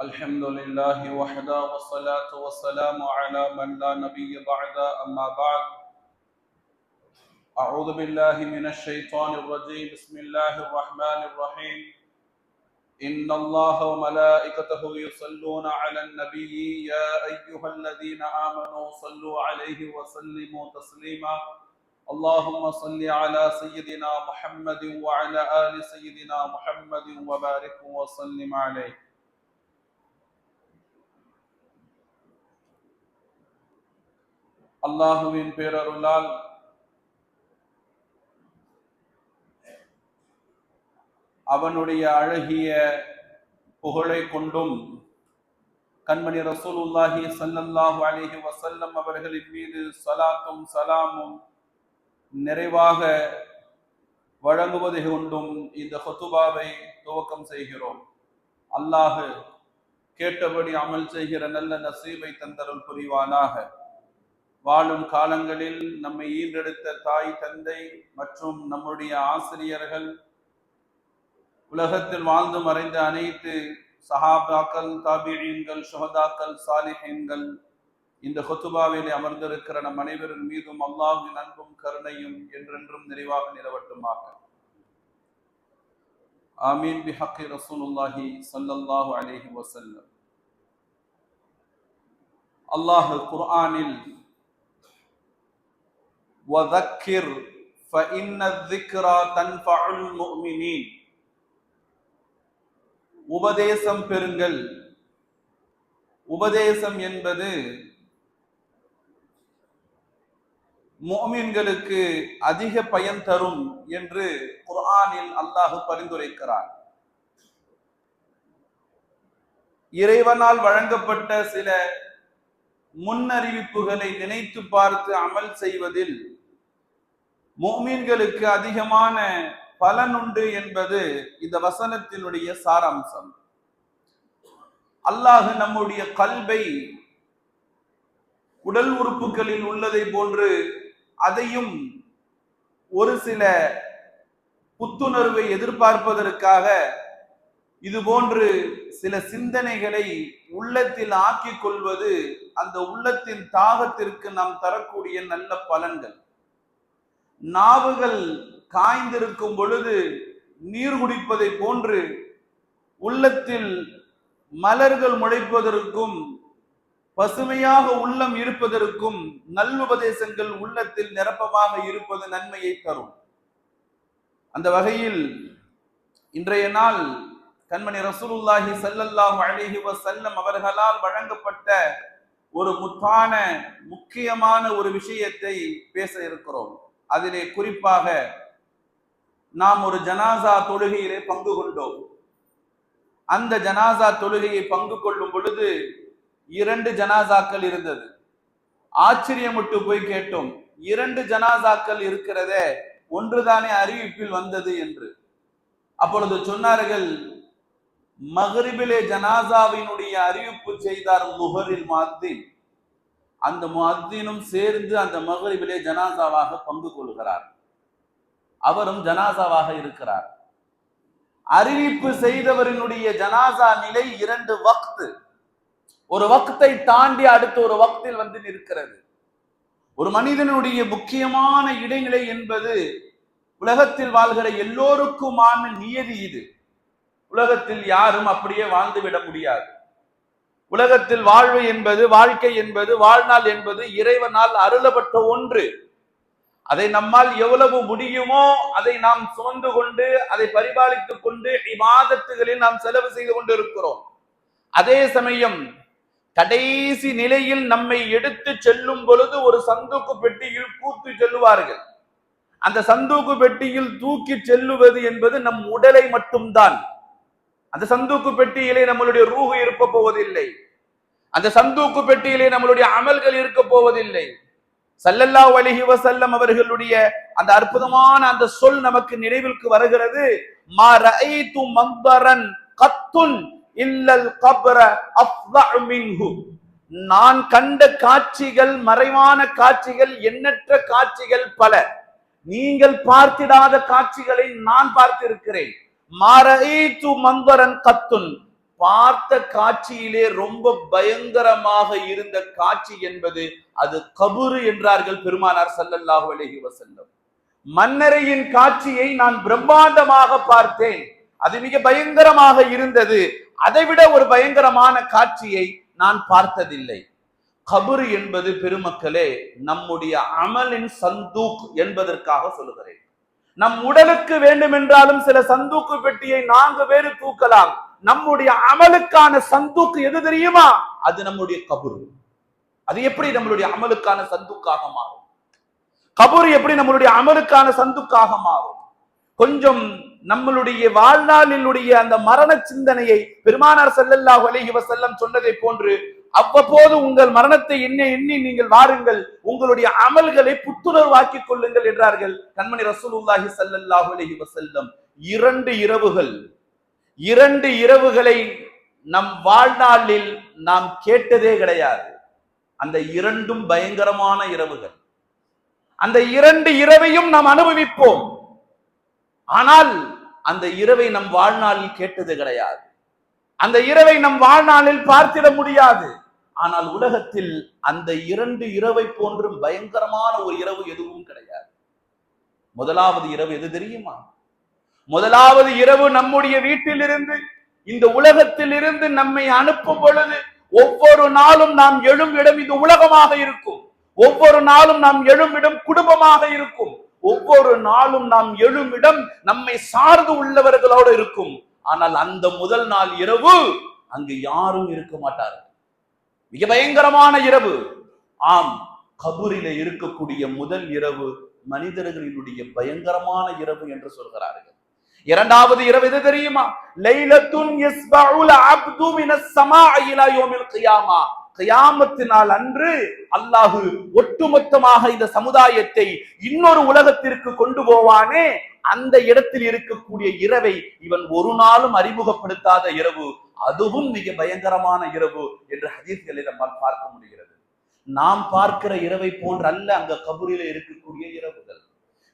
الحمد لله وحده والصلاة والسلام على من لا نبي بعد أما بعد. أعوذ بالله من الشيطان الرجيم. بسم الله الرحمن الرحيم. إن الله وملائكته يصلون على النبي. يا أيها الذين آمنوا صلوا عليه وسلموا تسليما. اللهم صل على سيدنا محمد وعلى آل سيدنا محمد وبارك وسلم عليه. அல்லாஹுவின் பேரருளால் அவனுடைய அழகிய புகழை கொண்டும் கண்மணி ரசூலுல்லாஹி சல்லல்லாஹு அலிஹி வசல்லம் அவர்களின் மீது சலாத்தும் சலாமும் நிறைவாக வழங்குவதை கொண்டும் இந்த ஹொத்துபாவை துவக்கம் செய்கிறோம். அல்லாஹ் கேட்டபடி அமல் செய்கிற நல்ல நசீவை தந்தருள் புரிவானாக. வாழும் காலங்களில் நம்மை ஈன்றெடுத்த தாய் தந்தை மற்றும் நம்முடைய ஆசிரியர்கள் உலகத்தில் வாழ்ந்து மறைந்த அனைத்து சஹாபாக்கள் தாபீன்கள் சுகதாக்கள் சாலிஹீன்கள் இந்த ஹொத்துபாவில் அமர்ந்திருக்கிற நம் அனைவரின் மீதும் அல்லாஹின் அன்பும் கருணையும் என்றென்றும் நிறைவாக நிலவட்டுமாக. ஆமீன். பி ஹக்கி ரசூலுல்லாஹி சல்லல்லாஹு அலேஹி வசல்லம் அல்லாஹ் குர்ஆனில் وذكر فإن الذكرى تنفع المؤمنين உபதேசம் பெறுங்கள் உபதேசம் என்பது முஃமின்களுக்கு அதிக பயன் தரும் என்று குர்ஆனில் அல்லாஹ் பரிந்துரைக்கிறார் இறைவனால் வழங்கப்பட்ட சில முன்னறிவிப்புகளை நினைத்து பார்த்து அமல் செய்வதில் மோமீன்களுக்கு அதிகமான பலனுண்டு என்பது இந்த வசனத்தினுடைய சாராம்சம். அல்லாஹ் நம்முடைய கல்வை உடல் உறுப்புகளில் உள்ளதை போன்று அதையும் ஒரு சில புத்துணர்வை எதிர்பார்ப்பதற்காக இது போன்று சில சிந்தனைகளை உள்ளத்தில் ஆக்கிக் கொள்வது அந்த உள்ளத்தின் தாகத்திற்கு நாம் தரக்கூடிய நல்ல பலன்கள். நாவுகள் காய்ந்திருக்கும் பொழுது நீர் குடிப்பதை போன்று உள்ளத்தில் மலர்கள் முளைப்பதற்கும் பசுமையாக உள்ளம் இருப்பதற்கும் நல்லுபதேசங்கள் உள்ளத்தில் நிரப்பமாக இருப்பது நன்மையை தரும். அந்த வகையில் இன்றைய நாள் கண்மணி ரசூலுல்லாஹி சல்லல்லாஹு அலிஹி வசல்லம் அவர்களால் வழங்கப்பட்ட ஒரு முத்தான முக்கியமான ஒரு விஷயத்தை பேச இருக்கிறோம். அதிலே குறிப்பாக நாம் ஒரு ஜனாசா தொழுகையிலே பங்கு கொண்டோம். அந்த ஜனாசா தொழுகையை பங்கு கொள்ளும் பொழுது இரண்டு ஜனாசாக்கள் இருந்தது. ஆச்சரியமுட்டு போய் கேட்டோம் இரண்டு ஜனாசாக்கள் இருக்கிறதே ஒன்றுதானே அறிவிப்பில் வந்தது என்று. அப்பொழுது சொன்னார்கள் மகரிபிலே ஜனாசாவினுடைய அறிவிப்பு செய்தார் முகரில் முஅத்தின். அந்த முஅத்தினும் சேர்ந்து அந்த மகரிபிலே ஜனாசாவாக பங்கு கொள்கிறார். அவரும் ஜனாசாவாக இருக்கிறார். அறிவிப்பு செய்தவரினுடைய ஜனாசா நிலை இரண்டு வக்து. ஒரு வக்தை தாண்டி அடுத்த ஒரு வக்தில் வந்து நிற்கிறது. ஒரு மனிதனுடைய முக்கியமான இடைநிலை என்பது உலகத்தில் வாழ்கிற எல்லோருக்குமான நியதி இது. உலகத்தில் யாரும் அப்படியே வாழ்ந்து விட முடியாது. உலகத்தில் வாழ்வு என்பது வாழ்க்கை என்பது வாழ்நாள் என்பது இறைவனால் அருளப்பட்ட ஒன்று. அதை நம்மால் எவ்வளவு முடியுமோ அதை நாம் சுமந்து கொண்டு அதை பரிபாலித்துக் கொண்டு இவாதத்துகளில் நாம் செலவு செய்து கொண்டிருக்கிறோம். அதே சமயம் கடைசி நிலையில் நம்மை எடுத்து செல்லும் பொழுது ஒரு சந்தூக்கு பெட்டியில் கூத்து செல்லுவார்கள். அந்த சந்தூக்கு பெட்டியில் தூக்கி செல்லுவது என்பது நம் உடலை மட்டும்தான். அந்த சந்தூக்கு பெட்டியிலே நம்மளுடைய ரூஹு இருக்க போவதில்லை. அந்த சந்தூக்கு பெட்டியிலே நம்மளுடைய அமல்கள் இருக்க போவதில்லை. சல்லல்லா வலிஹி வசல்லம் அவர்களுடைய அந்த அற்புதமான அந்த சொல் நமக்கு நினைவிற்கு வருகிறது. மா ரஐது மந்தரன் கத்துன் இல்லல் கப்ர அஃதஅ மின்ஹு. நான் கண்ட காட்சிகள் மறைவான காட்சிகள் எண்ணற்ற காட்சிகள் பல. நீங்கள் பார்த்திடாத காட்சிகளை நான் பார்த்திருக்கிறேன். மாரஈத்து மந்தரன் கத்துன். பார்த்த காட்சியிலே ரொம்ப பயங்கரமாக இருந்த காட்சி என்பது அது கபுரு என்றார்கள் பெருமானார் ஸல்லல்லாஹு அலைஹி வசல்லம் மன்னரையின் காட்சியை நான் பிரம்மாண்டமாக பார்த்தேன். அது மிக பயங்கரமாக இருந்தது. அதைவிட ஒரு பயங்கரமான காட்சியை நான் பார்த்ததில்லை. கபுரு என்பது பெருமக்களே நம்முடைய அமலின் சந்தூக் என்பதற்காக சொல்லுகிறேன். நம் உடலுக்கு வேண்டுமென்றாலும் சில சந்தூக்கு பெட்டியை நான்கு பேரு தூக்கலாம். நம்முடைய அமலுக்கான சந்தூக்கு எது தெரியுமா? அது நம்முடைய கபுரு. அது எப்படி நம்மளுடைய அமலுக்கான சந்துக்காக மாறும்? கபூர் எப்படி நம்மளுடைய அமலுக்கான சந்துக்காக மாறும்? கொஞ்சம் நம்மளுடைய வாழ்நாளினுடைய அந்த மரண சிந்தனையை பெருமானார் ஸல்லல்லாஹு அலைஹி செல்லம் சொன்னதை போன்று அவ்வப்போது உங்கள் மரணத்தை எண்ணி எண்ணி நீங்கள் வாருங்கள். உங்களுடைய அமல்களை புத்துணர்வாக்கிக் கொள்ளுங்கள் என்றார்கள் கண்மணி ரசூலுல்லாஹி ஸல்லல்லாஹு அலஹி வசல்லம் இரண்டு இரவுகள் இரண்டு இரவுகளை நம் வாழ்நாளில் நாம் கேட்டதே கிடையாது. அந்த இரண்டும் பயங்கரமான இரவுகள். அந்த இரண்டு இரவையும் நாம் அனுபவிப்போம். ஆனால் அந்த இரவை நம் வாழ்நாளில் கேட்டது கிடையாது. அந்த இரவை நம் வாழ்நாளில் பார்த்திட முடியாது. ஆனால் உலகத்தில் அந்த இரண்டு இரவை போன்றும் பயங்கரமான ஒரு இரவு எதுவும் கிடையாது. முதலாவது இரவு எது தெரியுமா? முதலாவது இரவு நம்முடைய வீட்டிலிருந்து இந்த உலகத்தில் இருந்து நம்மை அனுப்பும் பொழுது ஒவ்வொரு நாளும் நாம் எழும் இடம் இது உலகமாக இருக்கும். ஒவ்வொரு நாளும் நாம் எழும் இடம் குடும்பமாக இருக்கும். ஒவ்வொரு நாளும் நாம் எழும் இடம் நம்மை சார்ந்து உள்ளவர்களோடு இருக்கும். ஆனால் அந்த முதல் நாள் இரவு அங்கு யாரும் இருக்க மாட்டார்கள். மிக பயங்கரமான இரவு. ஆம் கபூரில இருக்கக்கூடிய முதல் இரவு மனிதர்களினுடைய பயங்கரமான இரவு என்று சொல்கிறார்கள். இரண்டாவது இரவு எது தெரியுமா? லைலத்துன் யஸ்பஉல் அப்து மினஸ் ஸமாஇ இலா யௌமில் கியாமா. கியாமத்தினால் அன்று அல்லாஹு ஒட்டுமொத்தமாக இந்த சமுதாயத்தை இன்னொரு உலகத்திற்கு கொண்டு போவானே அந்த இடத்தில் இருக்கக்கூடிய இரவை இவன் ஒரு நாளும் அறிமுகப்படுத்தாத இரவு அதுவும் மிக பயங்கரமான இரவு என்று ஹதீஸ்களை நம்மால் பார்க்க முடிகிறது. நாம் பார்க்கிற இரவை போன்று அல்ல அங்க கபூரில இருக்கக்கூடிய இரவுகள்.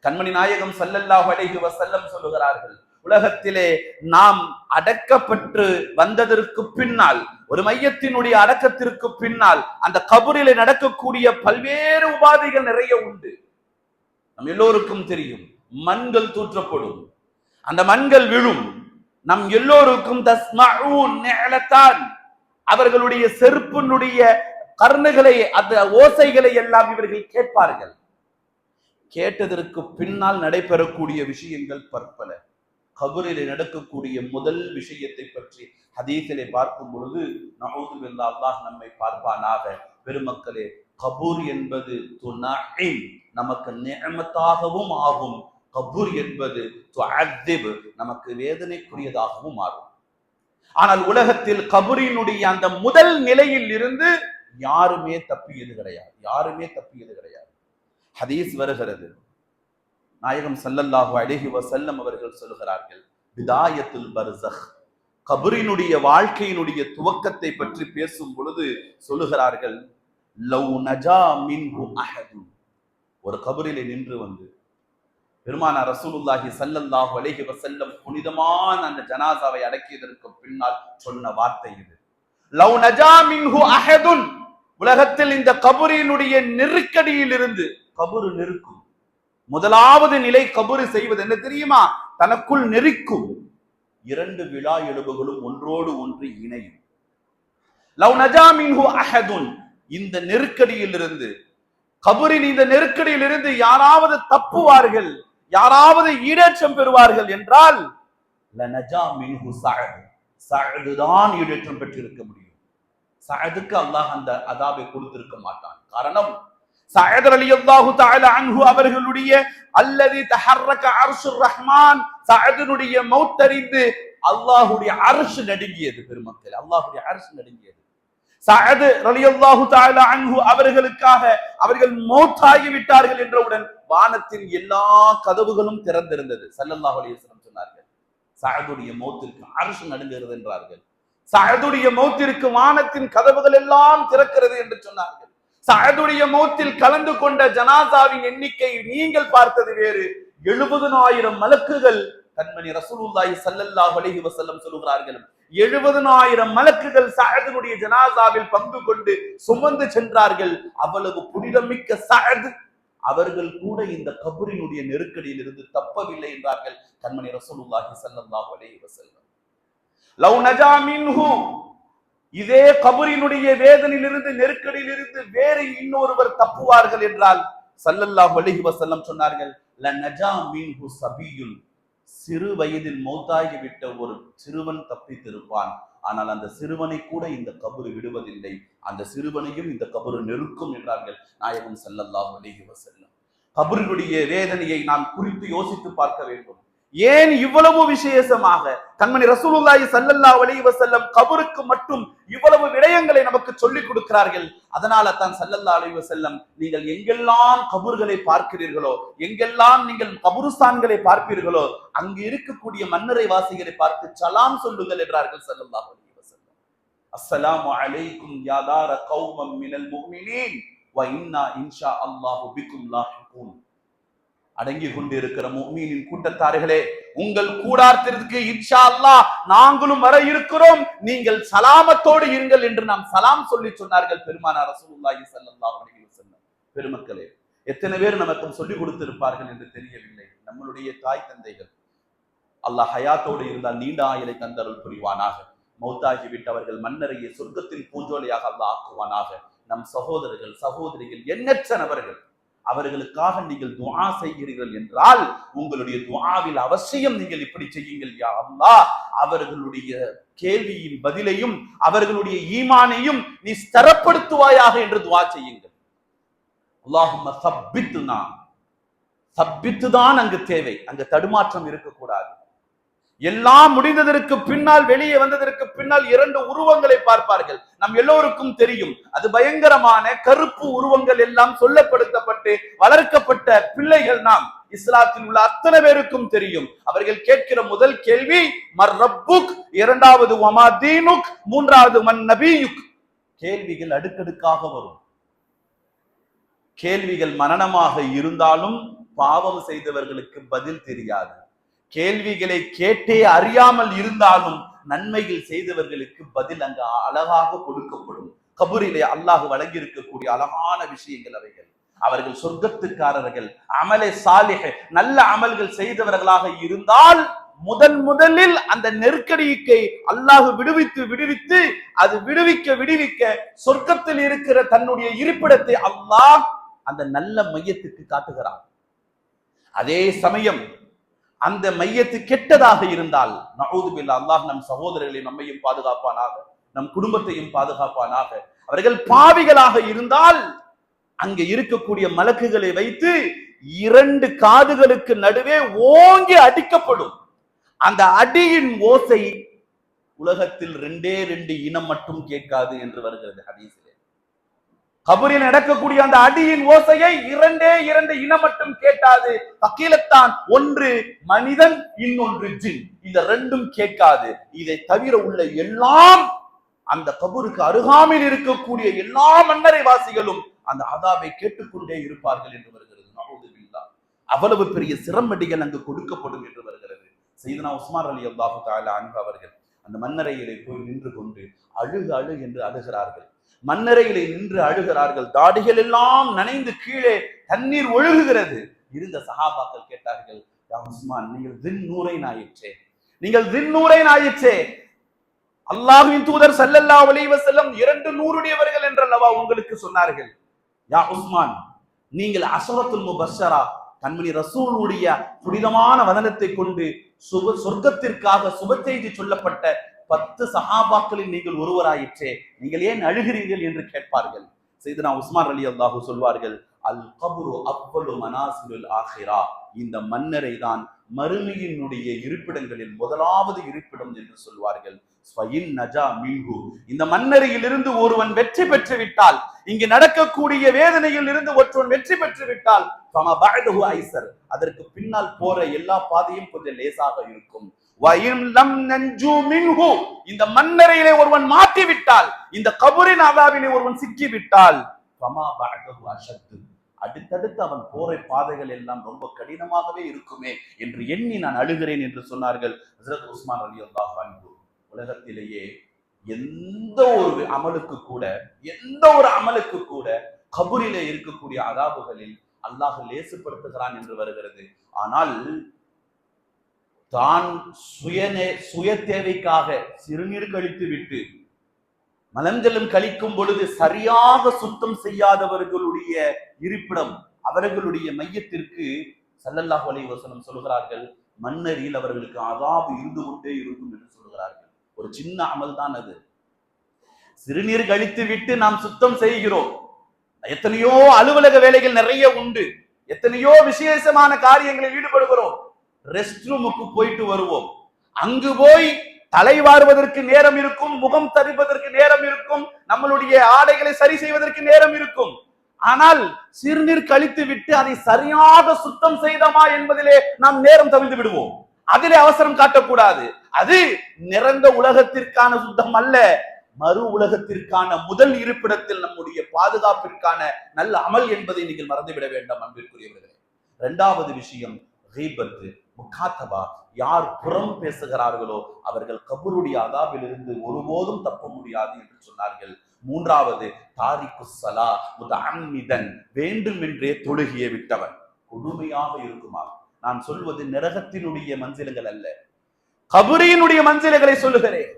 கண்மணி நாயகம் சல்லல்லாஹ் அலைஹி செல்லம் சொல்லுகிறார்கள் உலகத்திலே நாம் அடக்கப்பட்டு வந்ததற்கு பின்னால் ஒரு மையத்தினுடைய அடக்கத்திற்கு பின்னால் அந்த கபூரில நடக்கக்கூடிய பல்வேறு உபாதைகள் நிறைய உண்டு. நம் எல்லோருக்கும் தெரியும். மண்கள் தூற்றப்படும். அந்த மண்கள் விழும். நம் எல்லோருக்கும் தஸ்மஊன் அவர்களுடைய செருப்பினுடைய கர்ணுகளை அந்த ஓசைகளை எல்லாம் இவர்கள் கேட்பார்கள். கேட்டதற்கு பின்னால் நடைபெறக்கூடிய விஷயங்கள் பற்பல. கபரிலே நடக்கக்கூடிய முதல் விஷயத்தை பற்றி ஹதீஸிலே பார்க்கும் பொழுது நவுது அல்லாஹ் நம்மை பார்ப்பானாக. பெருமக்களே கபூர் என்பது துனஇம் நமக்கு நியமத்தாகவும் ஆகும். கபூர் என்பது துஅத்திப் நமக்கு வேதனைக்குரியதாகவும் மாறும். ஆனால் உலகத்தில் கபூரினுடைய அந்த முதல் நிலையில் இருந்து யாருமே தப்பியது கிடையாது. யாருமே தப்பியது கிடையாது. ஹதீஸ் வருகிறது. நாயகம் சல்லல்லாஹு அழகி வசல்லம் அவர்கள் சொல்கிறார்கள் விதாயத்துல் பர்சக் கபரினுடைய வாழ்க்கையினுடைய துவக்கத்தை பற்றி பேசும் பொழுது சொல்லுகிறார்கள் லவ் நஜா மின்ஹு அஹது ஒரு கபரிலே நின்று வந்து பெருமானார் ரசூலுல்லாஹி சல்லல்லாஹு அலைஹி வசல்லம் புனிதமான அந்த ஜனாசாவை அடக்கியதற்கு பின்னால் சொன்ன வார்த்தை இது. லவ் நஜா மின்ஹு அஹதுன். உலகத்தில் இந்த கபரினுடைய நெருக்கடியில் இருந்து கபரு நெருக்கும். முதலாவது நிலை கபுரு செய்வது என்ன தெரியுமா? தனக்குள் நெருக்கும். இரண்டு விழா எலும்புகளும் ஒன்றோடு ஒன்று இணையும். லவ் நஜா மின்ஹு அஹதுன். இந்த நெருக்கடியில் இருந்து கபரின் இந்த நெருக்கடியில் இருந்து யாராவது தப்புவார்கள்? யாராவது ஈடேற்றம் பெறுவார்கள் என்றால் லனஜா தான் ஈடேற்றம் பெற்றிருக்க முடியும். சகதுக்கு அல்லாஹ் அந்த அதாபை கொடுத்திருக்க மாட்டான். காரணம் சாயேதர் அலி அல்லாஹு தஆலா அன்ஹு அவர்களுடைய அல்லது தஹர்ரக அர்ஷுர் ரஹ்மான். சகதனுடைய மௌத்தறிந்து அல்லாஹுடைய அரசு நடுங்கியது பெருமக்கள். அல்லாஹுடைய அரசு நடுங்கியது. சஅது ரலியல்லாஹு தஆலா அன்ஹு அவர்களுக்காக அவர்கள் மௌத்தாகி விட்டார்கள் என்றவுடன் வானத்தின் எல்லா கதவுகளும் திறந்திருந்தது. சல்லல்லாஹு அலைஹி சொன்னார்கள் சாயதுடைய மௌத்திற்கு அரசு நடுங்குகிறது என்றார்கள். சாயதுடைய மௌத்திற்கு வானத்தின் கதவுகள் எல்லாம் திறக்கிறது என்று சொன்னார்கள். சாயதுடைய மௌத்தில் கலந்து கொண்ட ஜனாசாவின் எண்ணிக்கை நீங்கள் பார்த்தது வேறு. எழுபதனாயிரம் மலக்குகள் கண்மணி ரசூலுல்லாஹி சல்லல்லாஹு அலைஹி வஸல்லம் சொல்லுகிறார்கள் எழுபதனாயிரம் மலக்குகள் சஅதுடைய ஜனாசாவில் பங்கு கொண்டு சுமந்து சென்றார்கள். அவ்வளவு புனிதமிக்க சஅத் அவர்கள் கூட இந்த கபரினுடைய நெருக்கடியில் இருந்து தப்பவில்லை என்றார்கள் கண்மணி ரசூலுல்லாஹி சல்லல்லாஹு அலைஹி வஸல்லம். லவ் நஜா மின்ஹு இதே கபரினுடைய வேதனையிலிருந்து நெருக்கடியிலிருந்து வேறு இன்னொருவர் தப்புவார்கள் என்றால் சல்லல்லாஹு அலைஹி வஸல்லம் சொன்னார்கள் ல நஜா மின்ஹு சபியுன். சிறு வயதில் மௌத்தாகிவிட்ட ஒரு சிறுவன் தப்பித்திருப்பான். ஆனால் அந்த சிறுவனை கூட இந்த கபரு விடுவதில்லை. அந்த சிறுவனையும் இந்த கபரு நெருக்கும் என்றார்கள் நாயகம் ஸல்லல்லாஹு அலைஹி வஸல்லம். கபருடைய வேதனையை நாம் குறித்து யோசித்து பார்க்க வேண்டும். ஏன் இவ்வளவு விசேஷமாக? கண்மணி ரசூலுல்லாஹி சல்லல்லா அலி வசல்லம் கபருக்கு மட்டும் இவ்வளவு விடயங்களை நமக்கு சொல்லிக் கொடுக்கிறார்கள். அதனால தான் சல்லல்லா அலி வசல்லம் நீங்கள் எங்கெல்லாம் கபூர்களை பார்க்கிறீர்களோ எங்கெல்லாம் நீங்கள் கபுருஸ்தான்களை பார்ப்பீர்களோ அங்கு இருக்கக்கூடிய மன்னரை வாசிகளை பார்த்து சலாம் சொல்லுங்கள் என்றார்கள் சல்லல்லா அலி வசல்லம் அஸ்ஸலாமு அலைக்கும் யாதார கௌமம் மினல் முஃமினீன் வ இன்னா இன்ஷா அல்லாஹு பிக்கும் லாஹிகூன். அடங்கி கொண்டிருக்கிற முஃமினின் கூட்டத்தார்களே உங்கள் கூடாரத்திற்கு இன்ஷா அல்லாஹ் நாங்களும் வர இருக்கிறோம். நீங்கள் சலாமத்தோடு இருங்கள் என்று நாம் சலாம் சொல்லி சொன்னார்கள் பெருமானார் ரசூலுல்லாஹி ஸல்லல்லாஹு அலைஹி வஸல்லம். பெருமக்களே எத்தனை பேர் நமக்கு சொல்லிக் கொடுத்திருப்பார்கள் என்று தெரியவில்லை. நம்மளுடைய தாய் தந்தைகள் அல்லாஹ் ஹயாத்தோடு இருந்தால் நீண்ட ஆயுளை தந்தருள் புரிவானாக. மௌத்தாகி விட்டவர்கள் மன்னரையை சொர்க்கத்தின் பூஞ்சோலையாக அல்லாஹ் ஆக்குவானாக. நம் சகோதரர்கள் சகோதரிகள் எண்ணற்ற நபர்கள் அவர்களுக்காக நீங்கள் துவா செய்கிறீர்கள் என்றால் உங்களுடைய துவாவில் அவசியம் நீங்கள் இப்படி செய்யுங்கள் யா அல்லா அவர்களுடைய கேள்வியின் பதிலையும் அவர்களுடைய ஈமானையும் நீ ஸ்தரப்படுத்துவாயாக என்று துவா செய்யுங்கள். அல்லாஹும்ம சப்பித்துனா. சப்பித்து தான் அங்கு தேவை. அங்கு தடுமாற்றம் இருக்கக்கூடாது. எல்லாம் முடிந்ததற்கு பின்னால் வெளியே வந்ததற்கு பின்னால் இரண்டு உருவங்களை பார்ப்பார்கள். நம் எல்லோருக்கும் தெரியும் அது பயங்கரமான கருப்பு உருவங்கள் எல்லாம் சொல்லப்படுத்தப்பட்டு வளர்க்கப்பட்ட பிள்ளைகள் நாம். இஸ்லாத்தில் உள்ள அத்தனை பேருக்கும் தெரியும். அவர்கள் கேட்கிற முதல் கேள்வி மர் ரப்புக்? இரண்டாவது வமா தீனுக்? மூன்றாவது மன் நபியுக்? கேள்விகள் அடுக்கடுக்காக வரும். கேள்விகள் மரணமாக இருந்தாலும் பாவம் செய்தவர்களுக்கு பதில் தெரியாது. கேள்விகளை கேட்டே அறியாமல் இருந்தாலும் நன்மைகள் செய்தவர்களுக்கு பதில் அங்கு அழகாக கொடுக்கப்படும். கபூரிலே அல்லாஹ் வழங்கி இருக்கக்கூடிய அழகான விஷயங்கள் அவைகள். அவர்கள் சொர்க்கத்துக்காரர்கள் அமலை சாலிக நல்ல அமல்கள் செய்தவர்களாக இருந்தால் முதன் முதலில் அந்த நெருக்கடிக்கை அல்லாஹு விடுவித்து விடுவித்து அது விடுவிக்க விடுவிக்க சொர்க்கத்தில் இருக்கிற தன்னுடைய இருப்பிடத்தை அல்லாஹ் அந்த நல்ல மையத்துக்கு காட்டுகிறான். அதே சமயம் அந்த மையத்து கெட்டதாக இருந்தால் நவுதுபில்லா அல்லாஹ் நம் சகோதரர்களை நம்மையும் பாதுகாப்பானாக நம் குடும்பத்தையும் பாதுகாப்பானாக. அவர்கள் பாவிகளாக இருந்தால் அங்கே இருக்கக்கூடிய மலக்குகளை வைத்து இரண்டு காதுகளுக்கு நடுவே ஓங்கி அடிக்கப்படும். அந்த அடியின் ஓசை உலகத்தில் ரெண்டே ரெண்டு இனம் மட்டும் கேட்காது என்று வருகிறது ஹதீஸ் கபரில் நடக்கக்கூடிய அந்த அடியின் ஓசையை இரண்டே இரண்டு இனம் மட்டும் கேட்டாது. பக்கீலத்தான் ஒன்று மனிதன் இன்னொன்று ஜின். இந்த ரெண்டும் கேட்காது. இதை தவிர உள்ள எல்லாம் அந்த கபருக்கு அருகாமையில் இருக்கக்கூடிய எல்லா மன்னரை வாசிகளும் அந்த அதாவை கேட்டுக்கொண்டே இருப்பார்கள் என்று வருகிறது. அவ்வளவு பெரிய சிரமடிகள் அங்கு கொடுக்கப்படும் என்று வருகிறது. செய்தனா உஸ்மான் அலி அல்லாஹு தாலா அன்பு அவர்கள் அந்த மன்னரையிலே போய் நின்று கொண்டு அழுகு அழு என்று அழுகிறார்கள். மன்னரையிலே நின்று அழுகிறார்கள். தாடிகள் எல்லாம் நனைந்து கீழே தண்ணீர் ஒழுகுகிறது. இருந்த சஹாபாக்கள் கேட்டார்கள் உஸ்மான் நீங்கள் தின்னூரை நாயிற்றே. நீங்கள் தின்னூரை நாயிற்றே. அல்லாஹ்வின் தூதர் சல்லல்லா அலைஹி செல்லும் இரண்டு நூறுடையவர்கள் என்றல்லவா உங்களுக்கு சொன்னார்கள்? யா உஸ்மான் நீங்கள் அசரத்துல் முபஷரா கண்மணி ரசூலுடைய புனிதமான வதனத்தை கொண்டு சுப சொர்க்கத்திற்காக சுப செய்தி சொல்லப்பட்ட பத்து சகாபாக்களில் நீங்கள் ஒருவராயிற்றே. நீங்கள் ஏன் அழுகிறீர்கள் என்று கேட்பார்கள். செய்தனா உஸ்மான் அலி அல்லாஹு சொல்வார்கள் அல் கபுரு அவ்வளு மனாசிலுல் ஆஹிரா. இந்த மன்னரை தான் மறுமையினுடைய இருப்பிடங்களில் முதலாவது இருப்பிடம் என்று சொல்வார்கள். ஸ்வயின் நஜா மீன்ஹு. இந்த மன்னரையில் இருந்து ஒருவன் வெற்றி பெற்று விட்டால் இங்கு நடக்கக்கூடிய வேதனையில் இருந்து ஒருவன் வெற்றி பெற்று விட்டால் அதற்கு பின்னால் போற எல்லா பாதையும் கொஞ்சம் லேசாக இருக்கும். நஞ்சு மின்ஹு. இந்த மன்னரையிலே ஒருவன் மாட்டி விட்டால் இந்த கபூரின் அதாவிலே ஒருவன் சிக்கி விட்டால் அஷத்து. அடுத்தடுத்து அவன் போற பாதைகள் எல்லாம் ரொம்ப கடினமாகவே இருக்குமே என்று எண்ணி நான் அழுகிறேன் என்று சொன்னார்கள் ஹசரத் உஸ்மான் அலி அல்லாஹ் அன்பு உலகத்திலேயே எந்த ஒரு அமலுக்கு கூட எந்த ஒரு அமலுக்கு கூட கபூரிலே இருக்கக்கூடிய அதாபுகளில் அல்லாஹ் லேசுப்படுத்துகிறான் என்று வருகிறது. ஆனால் தான் சுயநே சுய தேவைக்காக சிறுநீர் கழித்து விட்டு மலஞ்சலம் கழிக்கும் பொழுது சரியாக சுத்தம் செய்யாதவர்களுடைய இருப்பிடம் அவர்களுடைய மையத்திற்கு சல்லல்லாஹ் வசனம் வஸல்லம் சொல்கிறார்கள் மன்னரில் அவர்களுக்கு அதாபு இருந்து கொண்டே இருக்கும் என்று சொல்கிறார்கள். ஒரு சின்ன அமல் தான் அது. சிறுநீர் கழித்து விட்டு நாம் சுத்தம் செய்கிறோம். எத்தனையோ அலுவலக வேலைகள் நிறைய உண்டு. எத்தனையோ விசேஷமான காரியங்களில் ஈடுபடுகிறோம். ரெஸ்ட் ரூமுக்கு போயிட்டு வருவோம். அங்கு போய் தலைவாருவதற்கு நேரம் இருக்கும் முகம் தரிப்பதற்கு நேரம் இருக்கும் நம்மளுடைய ஆடைகளை சரி செய்வதற்கு நேரம் இருக்கும். ஆனால் சிறுநீர் கழித்து விட்டு அதை சரியாக சுத்தம் செய்தமா என்பதிலே நாம் நேரம் தவிழ்ந்து விடுவோம். அதிலே அவசரம் காட்டக்கூடாது. அது நிறந்த உலகத்திற்கான சுத்தம் அல்ல. மறு உலகத்திற்கான முதல் இருப்பிடத்தில் நம்முடைய பாதுகாப்பிற்கான நல்ல அமல் என்பதை நீங்கள் மறந்துவிட வேண்டாம் அன்பிற்குரியவர்களே. இரண்டாவது விஷயம் கீபத்து முக்காத்தபா யார் புறம் பேசுகிறார்களோ அவர்கள் கபருடைய இருந்து ஒருபோதும் தப்ப முடியாது என்று சொன்னார்கள். மூன்றாவது தாரிக்கு சலா முத அன்மிதன் வேண்டுமென்றே தொழுகிய விட்டவன். கொடுமையாக இருக்குமா? நான் சொல்வது நரகத்தினுடைய மஞ்சள்கள் அல்ல. கபுரியினுடைய மஞ்சள்களை சொல்லுகிறேன்.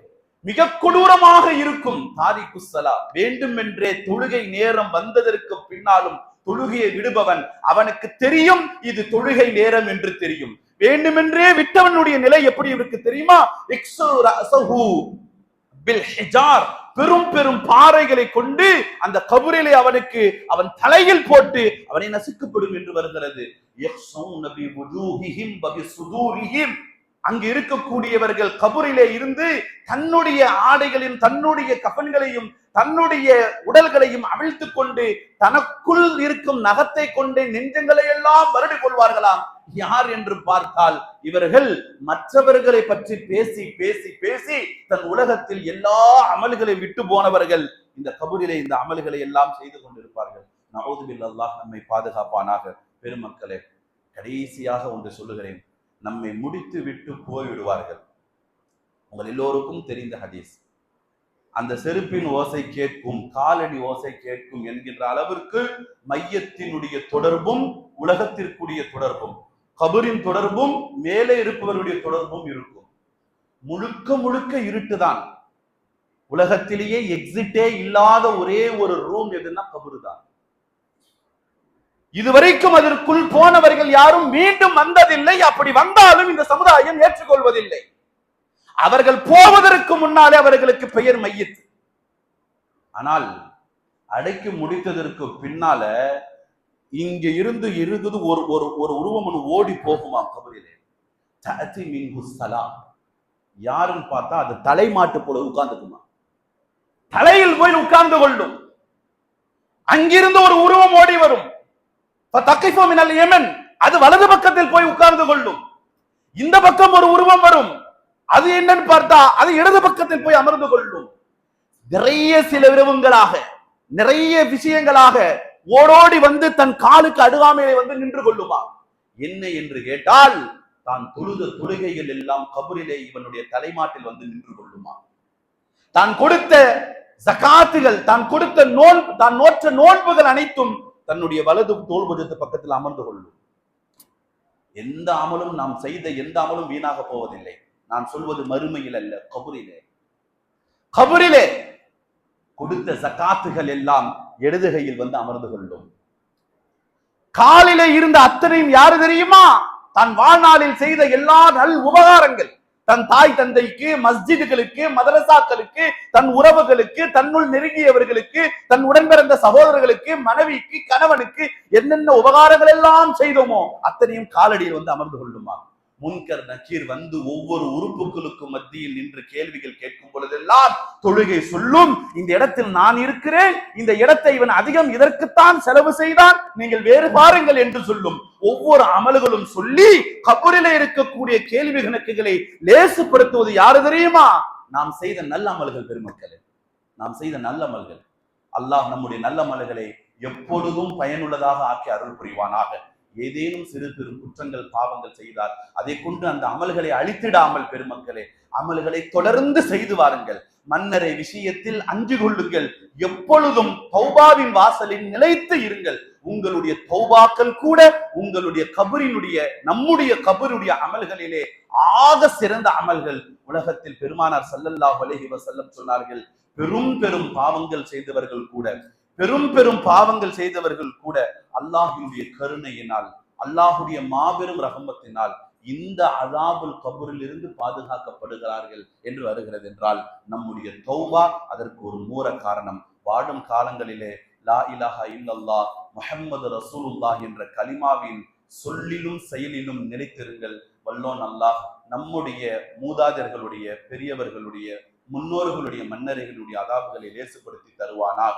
மிக கொடூரமாக இருக்கும் தாரிக்கு சலா வேண்டுமென்றே தொழுகை நேரம் வந்ததற்கு பின்னாலும் தொழுகையை விடுபவன் அவனுக்கு தெரியும் இது தொழுகை நேரம் என்று தெரியும். வேண்டுமென்றே விட்டவனுடைய நிலை எப்படி இருக்கு தெரியுமா? பெரும் பெரும் பாறைகளை கொண்டு அந்த கபுரிலை அவனுக்கு அவன் தலையில் போட்டு அவனை நசுக்கப்படும் என்று வருகிறது. அங்கு இருக்கக்கூடியவர்கள் கபூரிலே இருந்து தன்னுடைய ஆடைகளையும் தன்னுடைய கபன்களையும் தன்னுடைய உடல்களையும் அவிழ்த்து கொண்டு தனக்குள் இருக்கும் நகத்தை கொண்டு நெஞ்சங்களை எல்லாம் வருடி கொள்வார்களாம். யார் என்று பார்த்தால் இவர்கள் மற்றவர்களை பற்றி பேசி பேசி பேசி தன் உலகத்தில் எல்லா அமல்களை விட்டு போனவர்கள் இந்த கபூரிலே இந்த அமல்களை எல்லாம் செய்து கொண்டிருப்பார்கள். நவுதுபில் அல்லாஹ் நம்மை பாதுகாப்பானாக. பெருமக்களே கடைசியாக ஒன்று சொல்லுகிறேன். நம்மை முடித்து விட்டு போய்விடுவார்கள். உங்கள் எல்லோருக்கும் தெரிந்த ஹதீஸ். அந்த செருப்பின் ஓசை கேட்கும் காலடி ஓசை கேட்கும் என்கின்ற அளவிற்கு மையத்தினுடைய தொடர்பும் உலகத்திற்குரிய தொடர்பும் கபரின் தொடர்பும் மேலே இருப்பவருடைய தொடர்பும் இருக்கும். முழுக்க முழுக்க இருட்டுதான். உலகத்திலேயே எக்ஸிட்டே இல்லாத ஒரே ஒரு ரூம் எதுன்னா கபரு தான் இதுவரைக்கும் அதற்குள் போனவர்கள் யாரும் மீண்டும் வந்ததில்லை. அப்படி வந்தாலும் இந்த சமுதாயம் ஏற்றுக்கொள்வதில்லை. அவர்கள் போவதற்கு முன்னாலே அவர்களுக்கு பெயர் மையத்து. ஆனால் அடைக்கு முடித்ததற்கு பின்னால இங்க இருந்து இருக்குது ஒரு ஒரு ஒரு உருவம் ஓடி போகுமா கபரிலே. தஅதி மின்ஹு சலாம். யாருன்னு பார்த்தா அது தலை மாட்டு போல உட்கார்ந்துக்குமா. தலையில் போய் உட்கார்ந்து கொள்ளும். அங்கிருந்து ஒரு உருவம் ஓடி வரும். தக்கைஃபோ யமன். அது வலது பக்கத்தில் போய் உட்கார்ந்து கொள்ளும். இந்த பக்கம் ஒரு உருவம் வரும். அது என்னன்னு பார்த்தா அது இடது பக்கத்தில் போய் அமர்ந்து கொள்ளும். நிறைய சில விரவங்களாக நிறைய விஷயங்களாக ஓடோடி வந்து தன் காலுக்கு அடுகாமையிலே வந்து நின்று கொள்ளுமா? என்ன என்று கேட்டால் தான் தொழுத தொழுகைகள் எல்லாம் கபரிலே இவனுடைய தலைமாட்டில் வந்து நின்று கொள்ளுமா? தான் கொடுத்த ஜகாத்துகள் தான் கொடுத்த நோன் தான் நோற்ற நோன்புகள் அனைத்தும் தன்னுடைய வலது தோல்புஜத்து பக்கத்தில் அமர்ந்து கொள்ளும். எந்த அமலும் நாம் செய்த எந்த அமலும் வீணாக போவதில்லை. நான் சொல்வது மறுமையில் அல்ல கபுரிலே. கபுரிலே கொடுத்த சக்காத்துகள் எல்லாம் இடதுகையில் வந்து அமர்ந்து கொள்ளும். காலிலே இருந்த அத்தனையும் யாரு தெரியுமா? தன் வாழ்நாளில் செய்த எல்லா நல் உபகாரங்கள். தன் தாய் தந்தைக்கு மஸ்ஜிதுகளுக்கு மதரசாக்களுக்கு தன் உறவுகளுக்கு தன்னுள் நெருங்கியவர்களுக்கு தன் உடன் பிறந்த சகோதரர்களுக்கு மனைவிக்கு கணவனுக்கு என்னென்ன உபகாரங்கள் எல்லாம் செய்தோமோ அத்தனையும் காலடியில் வந்து அமர்ந்து கொள்ளுமா? முன்கர் நக்கீர் வந்து ஒவ்வொரு உறுப்புகளுக்கும் மத்தியில் நின்று கேள்விகள் கேட்கும் பொழுதெல்லாம் தொழுகை சொல்லும். இந்த இடத்தில் நான் இருக்கிறேன். இந்த இடத்தை இவன் அதிகம் இதற்குத்தான் செலவு செய்தான். நீங்கள் வேறு பாருங்கள் என்று சொல்லும். ஒவ்வொரு அமல்களும் சொல்லி கபூரில இருக்கக்கூடிய கேள்வி கணக்குகளை லேசுப்படுத்துவது யாரு தெரியுமா? நாம் செய்த நல்ல அமல்கள் பெருமக்களே. நாம் செய்த நல்ல அமல்கள். அல்லாஹ் நம்முடைய நல்ல அமல்களை எப்பொழுதும் பயனுள்ளதாக ஆக்கி அருள் புரிவானாக. ஏதேனும் சிறு பெரு குற்றங்கள் பாவங்கள் செய்தால் அதை கொண்டு அந்த அமல்களை அழித்திடாமல் பெருமக்களே அமல்களை தொடர்ந்து செய்து வாருங்கள். மன்னரை விஷயத்தில் அஞ்சு கொள்ளுங்கள். எப்பொழுதும் தௌபாவின் வாசலில் நிலைத்து இருங்கள். உங்களுடைய தௌபாக்கள் கூட உங்களுடைய கபரினுடைய நம்முடைய கபருடைய அமல்களிலே ஆக சிறந்த அமல்கள் உலகத்தில் பெருமானார் ஸல்லல்லாஹு அலைஹி செல்லம் சொன்னார்கள். பெரும் பெரும் பாவங்கள் செய்தவர்கள் கூட பெரும் பெரும் பாவங்கள் செய்தவர்கள் கூட அல்லாஹ்வினுடைய கருணையினால் அல்லாஹுடைய மாபெரும் ரகமத்தினால் இந்த அதாபுல் கபூரில் இருந்து பாதுகாக்கப்படுகிறார்கள் என்று வருகிறது என்றால் நம்முடைய தௌபா அதற்கு ஒரு மூல காரணம். வாழும் காலங்களிலே லா இலாஹா இல்லல்லா முஹம்மது ரசூலுல்லாஹ் என்ற கலிமாவின் சொல்லிலும் செயலிலும் நிலைத்திருங்கள். வல்லோன் அல்லாஹ் நம்முடைய மூதாதர்களுடைய பெரியவர்களுடைய முன்னோர்களுடைய மன்னர்களுடைய அதாபுகளை லேசுப்படுத்தி தருவானாக.